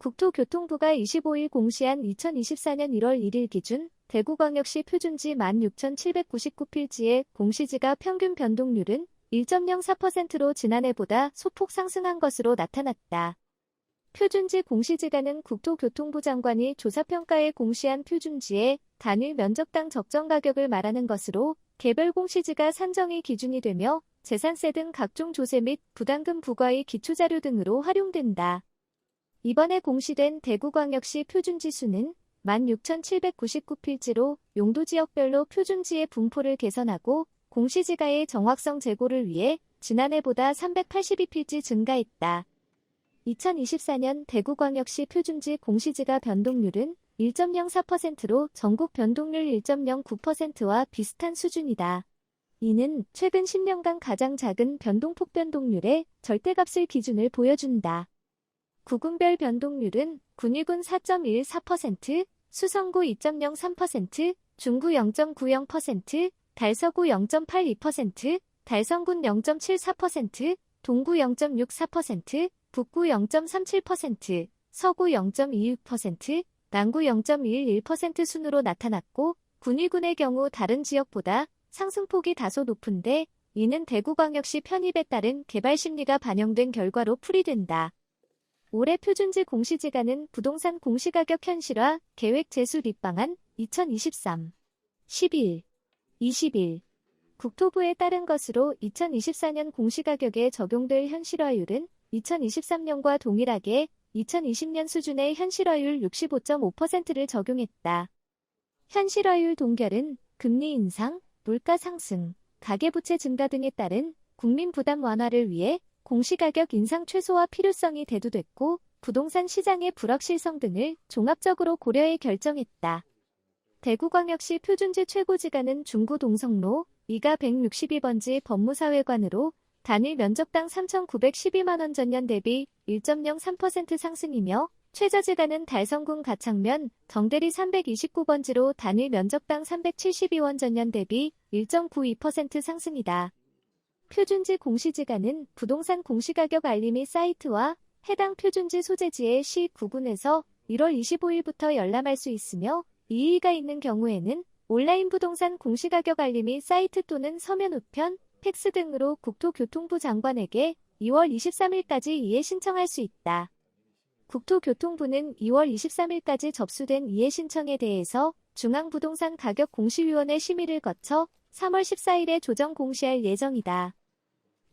국토교통부가 25일 공시한 2024년 1월 1일 기준 대구광역시 표준지 16,799필지의 공시지가 평균 변동률은 1.04%로 지난해보다 소폭 상승한 것으로 나타났다. 표준지 공시지가는 국토교통부 장관이 조사평가에 공시한 표준지의 단위 면적당 적정 가격을 말하는 것으로 개별 공시지가 산정이 기준이 되며 재산세 등 각종 조세 및 부담금 부과의 기초자료 등으로 활용된다. 이번에 공시된 대구광역시 표준지수는 16,799필지로 용도 지역별로 표준지의 분포를 개선하고 공시지가의 정확성 제고를 위해 지난해보다 382필지 증가했다. 2024년 대구광역시 표준지 공시지가 변동률은 1.04%로 전국 변동률 1.09%와 비슷한 수준이다. 이는 최근 10년간 가장 작은 변동폭 변동률의 절대값을 기준을 보여준다. 구군별 변동률은 군위군 4.14%, 수성구 2.03%, 중구 0.90%, 달서구 0.82%, 달성군 0.74%, 동구 0.64%, 북구 0.37%, 서구 0.26%, 남구 0.11% 순으로 나타났고 군위군의 경우 다른 지역보다 상승폭이 다소 높은데 이는 대구광역시 편입에 따른 개발 심리가 반영된 결과로 풀이된다. 올해 표준지 공시지가는 부동산 공시가격 현실화 계획 제수 입방안 2023 11 21 국토부에 따른 것으로 2024년 공시가격에 적용될 현실화율은 2023년과 동일하게 2020년 수준의 현실화율 65.5%를 적용했다. 현실화율 동결은 금리 인상, 물가 상승, 가계부채 증가 등에 따른 국민 부담 완화를 위해 공시가격 인상 최소화 필요성이 대두됐고 부동산 시장의 불확실성 등을 종합적으로 고려해 결정했다. 대구광역시 표준지 최고지가는 중구 동성로 2가 162번지 법무사회관으로 단일 면적당 3,912만원 전년 대비 1.03% 상승이며 최저지가는 달성군 가창면 정대리 329번지로 단일 면적당 372원 전년 대비 1.92% 상승이다. 표준지 공시지가는 부동산 공시가격 알림이 사이트와 해당 표준지 소재지의 시 구군에서 1월 25일부터 열람할 수 있으며 이의가 있는 경우에는 온라인 부동산 공시가격 알림이 사이트 또는 서면 우편, 팩스 등으로 국토교통부 장관에게 2월 23일까지 이해 신청할 수 있다. 국토교통부는 2월 23일까지 접수된 이해 신청에 대해서 중앙부동산 가격 공시위원회 심의를 거쳐 3월 14일에 조정 공시할 예정이다.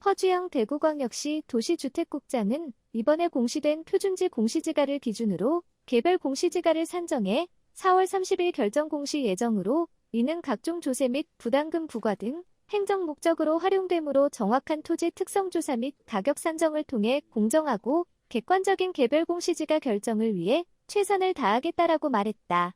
허주영 대구광역시 도시주택국장은 이번에 공시된 표준지 공시지가를 기준으로 개별 공시지가를 산정해 4월 30일 결정 공시 예정으로 이는 각종 조세 및 부담금 부과 등 행정 목적으로 활용되므로 정확한 토지 특성 조사 및 가격 산정을 통해 공정하고 객관적인 개별 공시지가 결정을 위해 최선을 다하겠다라고 말했다.